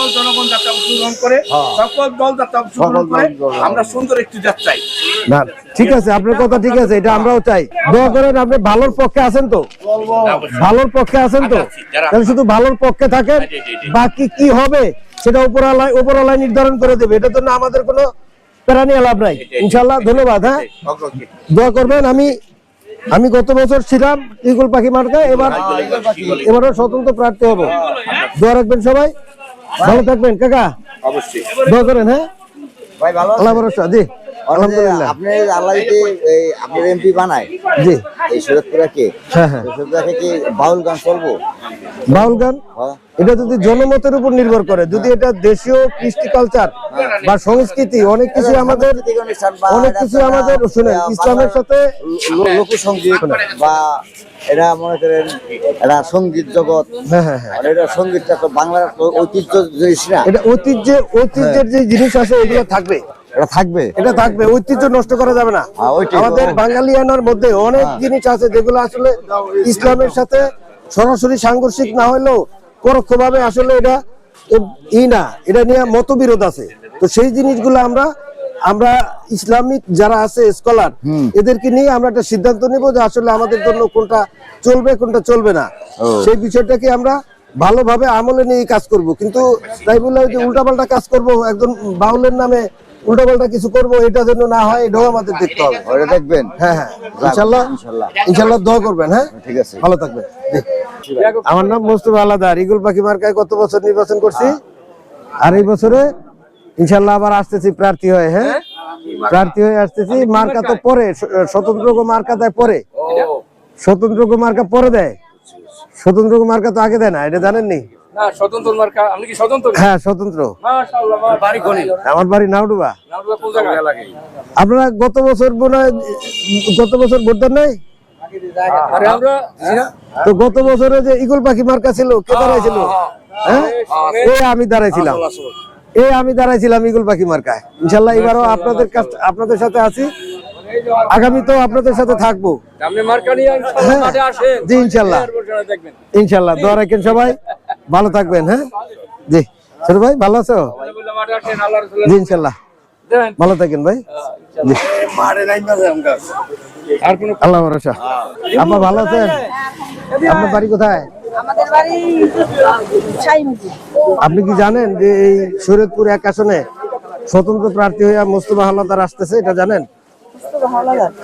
সকল জনগণ যাতে অংশগ্রহণ করে হ্যাঁ। সকল দল যাতে অংশগ্রহণ করে আমরা সুন্দর একটি যাত্রা চাই। না ঠিক আছে আপনার কথা ঠিক আছে এটা আমরাও চাই। দোয়া করেন আপনি ভালোর পক্ষে আছেন তো? ভালোর পক্ষে আছেন তো? তাহলে শুধু ভালোর পক্ষে থাকেন। বাকি কি হবে? সেটা উপরালায় উপরালায় নির্ধারণ করে দেবে। এটা তো না আমাদের কোনো প্যারা নিয়ে লাভ নাই ইনশাল্লাহ ধন্যবাদ হ্যাঁ। দোয়া করবেন আমি আমি গত বছর ছিলাম ইগুল পাখি মার্কা এবার এবারও স্বতন্ত্র প্রার্থী হব। দোয়া রাখবেন সবাই। ভালো থাকবেন কাকা। অবশ্যই। দোয়া করেন হ্যাঁ? ভাই ভালো আল্লাহ ভরসা জি। আলহামদুলিল্লাহ। আপনি আল্লাহ এই আপনার এমপি বানায়। জি। এই সুরতপুরাকে। হ্যাঁ হ্যাঁ। সুরতপুরাকে কি বাউল গান চলবো? বাউল গান? হ্যাঁ। এটা যদি জনমতের উপর নির্ভর করে যদি এটা দেশীয় কৃষ্টি কালচার বা সংস্কৃতি অনেক কিছু আমাদের অনেক কিছু আমাদের আহ, ইসলামের সাথে লোকসঙ্গীত বা এটা মনে করেন এটা সংগীত জগৎ। হ্যাঁ হ্যাঁ হ্যাঁ। এটা সঙ্গীতটা তো বাংলার ঐতিহ্য জিনিস না এটা ঐতিহ্যে ঐতিহ্যের যে জিনিস আছে এগুলো থাকবে। এটা থাকবে? এটা থাকবে ঐতিহ্য নষ্ট করা যাবে না। হ্যাঁ। আমাদের বাঙালিয়ানার মধ্যে অনেক জিনিস আছে যেগুলো আসলে ইসলামের সাথে সরাসরি সাংঘর্ষিক না হলেও পরোক্ষভাবে আসলে এটা ই না এটা নিয়ে মতবিরোধ আছে। তো সেই জিনিসগুলো আমরা আমরা ইসলামিক যারা আছে স্কলার এদেরকে নিয়ে আমরা একটা সিদ্ধান্ত নিব যে আসলে আমাদের জন্য কোনটা চলবে কোনটা চলবে না। সেই বিষয়টাকে আমরা ভালোভাবে আমলে নিয়ে কাজ করব। কিন্তু তাই বলে যে উল্টাপাল্টা কাজ করব একজন বাউলের নামে উল্টাপাল্টা কিছু করব এটা যেন না হয় এটাও আমাদের দেখতে হবে। ওটা দেখবেন? হ্যাঁ হ্যাঁ। ইনশাল্লাহ ইনশাল্লাহ। ইনশাল্লাহ দোয়া করবেন হ্যাঁ? ঠিক আছে। ভালো থাকবেন। আমার নাম মোস্তফা আলাদার। ইগুল পাখি মার্কায় গত বছর নির্বাচন করছি? আর এই বছরে ইনশাল্লাহ আবার আসতেছি প্রার্থী হয়ে হ্যাঁ? প্রার্থী হয়ে আসতেছি মার্কা তো পরে স্বতন্ত্র গো মার্কা দেয় পরে। স্বতন্ত্র মার্কা পরে দেয়। স্বতন্ত্র মার্কা তো আগে দেয় না এটা জানেননি? না স্বতন্ত্র মার্কা। আপনি কি স্বতন্ত্র? হ্যাঁ স্বতন্ত্র। বাড়ি কোনি? আমার বাড়ি নাউডুবা নামটা কোন জায়গায়? আপনারা গত বছর গত বছর ভোট দেন নাই? তো গত বছরে যে ইগল পাখি মার্কা ছিল কে দাঁড়াইছিল? হ্যাঁ এই আমি দাঁড়াইছিলাম। এই আমি দাঁড়াইছিলাম ইগল পাখি মার্কায়। ইনশাল্লাহ এবারও আপনাদের কাছ আপনাদের সাথে আছি। আগামী তো আপনাদের সাথে থাকব। হ্যাঁ। জি ইনশাল্লাহ ইনশাল্লাহ দোয়া রাখেন সবাই। ভালো থাকবেন হ্যাঁ? জি। ছোট ভাই ভালো আছো? জি ইনশাল্লাহ। ভালো থাকেন ভাই। জি। আল্লাহ ভরসা। আপা ভালো আছেন? আপনার বাড়ি কোথায়? আমাদের বাড়ি ছাইমুখী আপনি কি জানেন যে এই শরীয়তপুর এক আসনে স্বতন্ত্র প্রার্থী হয়ে মোস্তফা হাওলাদার আসতেছে এটা জানেন?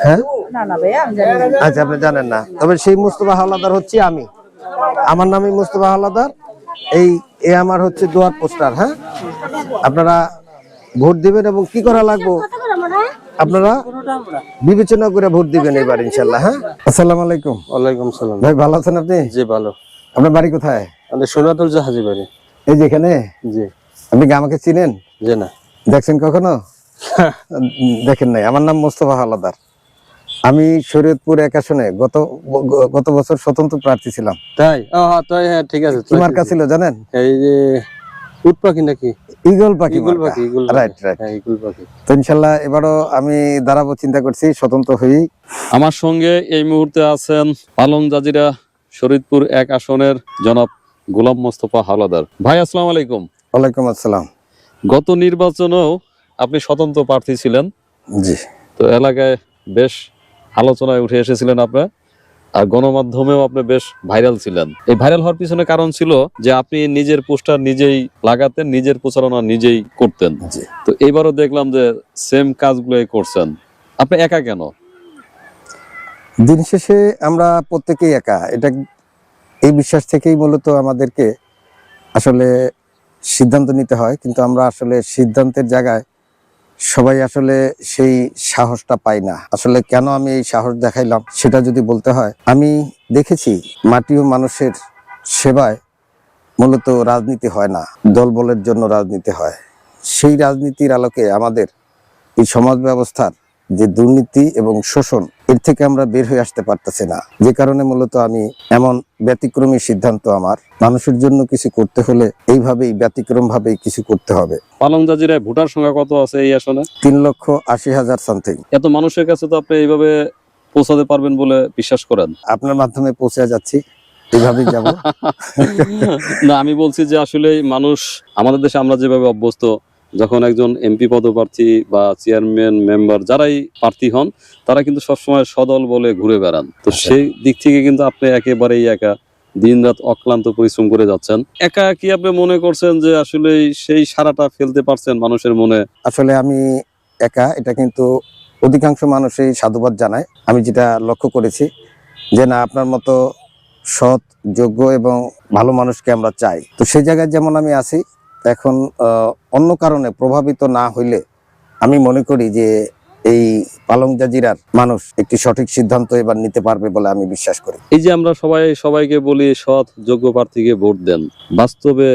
হ্যাঁ? না না ভাইয়া আমি জানি না। আচ্ছা আপনি জানেন না। তবে সেই মুস্তফা হাওলাদার হচ্ছে আমি। আমার নামই মুস্তফা হাওলাদার এই এ আমার হচ্ছে দোয়ার পোস্টার হ্যাঁ? আপনারা ভোট দিবেন এবং কি করা লাগবো? আপনারা বিবেচনা করে ভোট দিবেন এবার ইনশাল্লাহ হ্যাঁ? আসসালামু আলাইকুম। ওয়ালাইকুম সালাম। ভাই ভালো আছেন আপনি? জি ভালো। আপনার বাড়ি কোথায়? সোনাতুল জাহাজি বাড়ি। এই যেখানে জি। আপনি কি আমাকে চিনেন? জি না। দেখছেন কখনো? দেখেন নাই আমার নাম মোস্তফা হাওলাদার আমি শরীয়তপুর এক আসনে গত গত বছর স্বতন্ত্র প্রার্থী ছিলাম। তাই? হ্যাঁ তাই হ্যাঁ ঠিক আছে কি মার্কা ছিল জানেন? এই যে উট পাখি নাকি? ইগল পাখি ইগুল পাখি ইগুল রাইট রাইট হ্যাঁ পাখি। তো ইনশাল্লাহ এবারও আমি দাঁড়াবো চিন্তা করছি স্বতন্ত্র হয়েই। আমার সঙ্গে এই মুহূর্তে আছেন পালং জাজিরা শরীদপুর এক আসনের জনাব গোলাম মোস্তফা হাওলাদার। ভাই আসসালামু আলাইকুম। ওয়ালাইকুম আসসালাম। গত নির্বাচনেও আপনি স্বতন্ত্র প্রার্থী ছিলেন। জি। তো এলাকায় বেশ আলোচনায় উঠে এসেছিলেন আপনার আর গণমাধ্যমেও আপনি বেশ ভাইরাল ছিলেন। এই ভাইরাল হওয়ার পিছনে কারণ ছিল যে আপনি নিজের পোস্টার নিজেই লাগাতেন নিজের প্রচারণা নিজেই করতেন। তো এইবারও দেখলাম যে সেম কাজগুলোই করছেন। আপনি একা কেন? দিন শেষে আমরা প্রত্যেকেই একা। এটা এই বিশ্বাস থেকেই মূলত আমাদেরকে আসলে সিদ্ধান্ত নিতে হয় কিন্তু আমরা আসলে সিদ্ধান্তের জায়গায় সবাই আসলে সেই সাহসটা পাই না। আসলে কেন আমি এই সাহস দেখাইলাম সেটা যদি বলতে হয়, আমি দেখেছি মাটি ও মানুষের সেবায় মূলত রাজনীতি হয় না, দলবলের জন্য রাজনীতি হয়। সেই রাজনীতির আলোকে আমাদের এই সমাজ ব্যবস্থার যে দুর্নীতি এবং শোষণ এর থেকে আমরা বের হয়ে আসতে পারতেছি না। যে কারণে মূলত আমি এমন ব্যতিক্রমী সিদ্ধান্ত আমার। মানুষের জন্য কিছু করতে হলে এইভাবেই ব্যতিক্রম ভাবেই কিছু করতে হবে। পালং জাজিরায় ভোটার সংখ্যা কত আছে এই আসনে? তিন লক্ষ আশি হাজার সামথিং। এত মানুষের কাছে তো আপনি এইভাবে পৌঁছাতে পারবেন বলে বিশ্বাস করেন। আপনার মাধ্যমে পৌঁছে যাচ্ছি। এইভাবেই যাব। না আমি বলছি যে আসলে মানুষ আমাদের দেশে আমরা যেভাবে অভ্যস্ত যখন একজন এমপি পদপ্রার্থী বা চেয়ারম্যান মেম্বার যারাই প্রার্থী হন তারা কিন্তু সবসময় সদল বলে ঘুরে বেড়ান। তো সেই দিক থেকে কিন্তু আপনি একেবারেই একা দিন রাত অক্লান্ত পরিশ্রম করে যাচ্ছেন। একা কি আপনি মনে করছেন যে আসলে সেই সারাটা ফেলতে পারছেন মানুষের মনে? আসলে আমি একা এটা কিন্তু অধিকাংশ মানুষই সাধুবাদ জানায়। আমি যেটা লক্ষ্য করেছি যে না আপনার মতো সৎ যোগ্য এবং ভালো মানুষকে আমরা চাই। তো সেই জায়গায় যেমন আমি আছি এখন অন্য কারণে প্রভাবিত না হইলে আমি মনে করি যে এই পালং জাজিরার মানুষ একটি সঠিক সিদ্ধান্ত এবার নিতে পারবে বলে আমি বিশ্বাস করি। এই যে আমরা সবাই সবাইকে বলি সৎ যোগ্য প্রার্থীকে ভোট দেন। বাস্তবে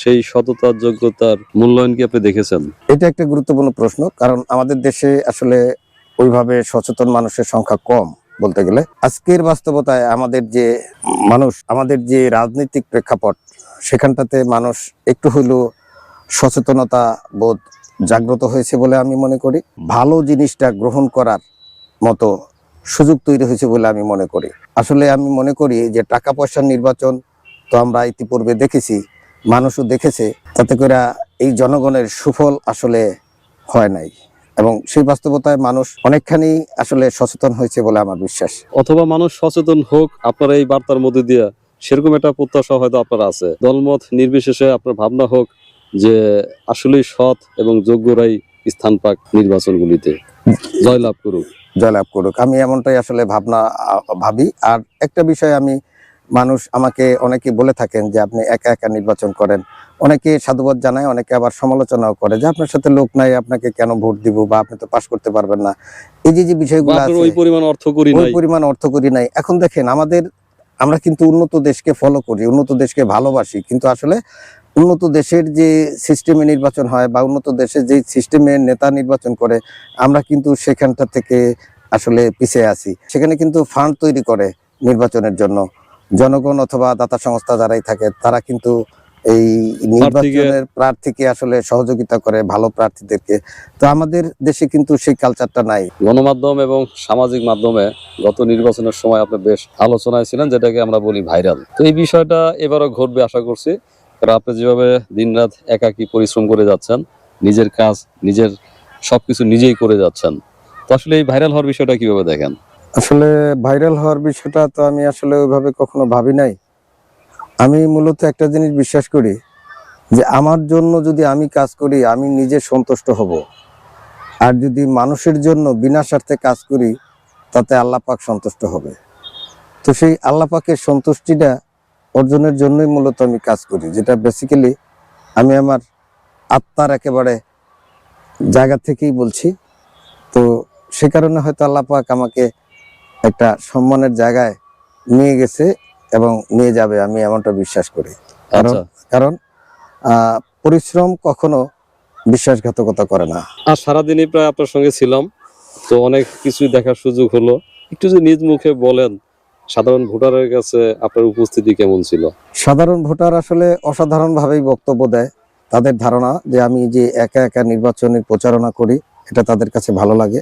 সেই সততার যোগ্যতার মূল্যায়ন কি আপনি দেখেছেন? এটা একটা গুরুত্বপূর্ণ প্রশ্ন কারণ আমাদের দেশে আসলে ওইভাবে সচেতন মানুষের সংখ্যা কম বলতে গেলে। আজকের বাস্তবতায় আমাদের যে মানুষ আমাদের যে রাজনৈতিক প্রেক্ষাপট সেখানটাতে মানুষ একটু হইলেও সচেতনতা বোধ জাগ্রত হয়েছে বলে আমি মনে করি। ভালো জিনিসটা গ্রহণ করার মতো সুযোগ তৈরি হয়েছে বলে আমি মনে করি। আসলে আমি মনে করি যে টাকা পয়সার নির্বাচন তো আমরা ইতিপূর্বে দেখেছি, মানুষও দেখেছে, তাতে করে এই জনগণের সুফল আসলে হয় নাই এবং সেই বাস্তবতায় মানুষ অনেকখানি আসলে সচেতন হয়েছে বলে আমার বিশ্বাস। অথবা মানুষ সচেতন হোক, আপনার এই বার্তার মধ্যে দিয়ে সেরকম একটা প্রত্যাশা হয়তো আপনার আছে। দলমত নির্বিশেষে আপনার ভাবনা হোক যে আসলেই সৎ এবং যোগ্যরাই স্থান পাক নির্বাচনগুলিতে। জয়লাভ করুক। জয়লাভ করুক। আমি এমনটাই আসলে ভাবনা ভাবি। আর একটা বিষয় আমি মানুষ আমাকে অনেকে বলে থাকেন যে আপনি একা একা নির্বাচন করেন। অনেকে সাধুবাদ জানায় অনেকে আবার সমালোচনাও করে যে আপনার সাথে লোক নাই আপনাকে কেন ভোট দিব বা আপনি তো পাশ করতে পারবেন না। এই যে যে বিষয়গুলো আছে ওই পরিমাণ অর্থ করি নাই। পরিমাণ অর্থ করি নাই। এখন দেখেন আমাদের আমরা কিন্তু উন্নত দেশকে ফলো করি, উন্নত দেশকে ভালোবাসি, কিন্তু আসলে উন্নত দেশের যে সিস্টেমে নির্বাচন হয় বা উন্নত দেশের যে সিস্টেমে নেতা নির্বাচন করে, আমরা কিন্তু সেখানটা থেকে আসলে পিছিয়ে আছি। সেখানে কিন্তু ফান্ড তৈরি করে নির্বাচনের জন্য। জনগণ অথবা দাতা সংস্থা যারাই থাকে, তারা কিন্তু এই নির্বাচনের প্রার্থীকে আসলে সহযোগিতা করে ভালো প্রার্থীদেরকে। তো আমাদের দেশে কিন্তু সেই কালচারটা নাই। গণমাধ্যম এবং সামাজিক মাধ্যমে গত নির্বাচনের সময় আপনি বেশ আলোচনায় ছিলেন যেটাকে আমরা বলি ভাইরাল। তো এই বিষয়টা এবারও ঘটবে আশা করছি। কারণ আপনি যেভাবে দিনরাত একাকী পরিশ্রম করে যাচ্ছেন নিজের কাজ নিজের সবকিছু নিজেই করে যাচ্ছেন তো আসলে এই ভাইরাল হওয়ার বিষয়টা কীভাবে দেখেন? আসলে ভাইরাল হওয়ার বিষয়টা তো আমি আসলে ওইভাবে কখনো ভাবি নাই। আমি মূলত একটা জিনিস বিশ্বাস করি যে আমার জন্য যদি আমি কাজ করি, আমি নিজে সন্তুষ্ট হব। আর যদি মানুষের জন্য বিনা স্বার্থে কাজ করি, তাতে আল্লাহ পাক সন্তুষ্ট হবে। তো সেই আল্লাহ পাকের সন্তুষ্টিটা অর্জনের জন্যই মূলত আমি কাজ করি, যেটা বেসিক্যালি আমি আমার আত্মার একেবারে জায়গা থেকেই বলছি। তো সে কারণে হয়তো আল্লাহ পাক আমাকে একটা সম্মানের জায়গায় নিয়ে গেছে। এবং নিয়ে যাবে আমি এমনটা বিশ্বাস করি। কারণ আচ্ছা। কারণ আহ, পরিশ্রম কখনো বিশ্বাসঘাতকতা করে না। আর সারাদিনই প্রায় আপনার সঙ্গে ছিলাম তো অনেক কিছুই দেখার সুযোগ হলো। একটু যদি নিজ মুখে বলেন সাধারণ ভোটারের কাছে আপনার উপস্থিতি কেমন ছিল? সাধারণ ভোটার আসলে অসাধারণ ভাবেই বক্তব্য দেয়। তাদের ধারণা যে আমি যে একা একা নির্বাচনের প্রচারণা করি এটা তাদের কাছে ভালো লাগে।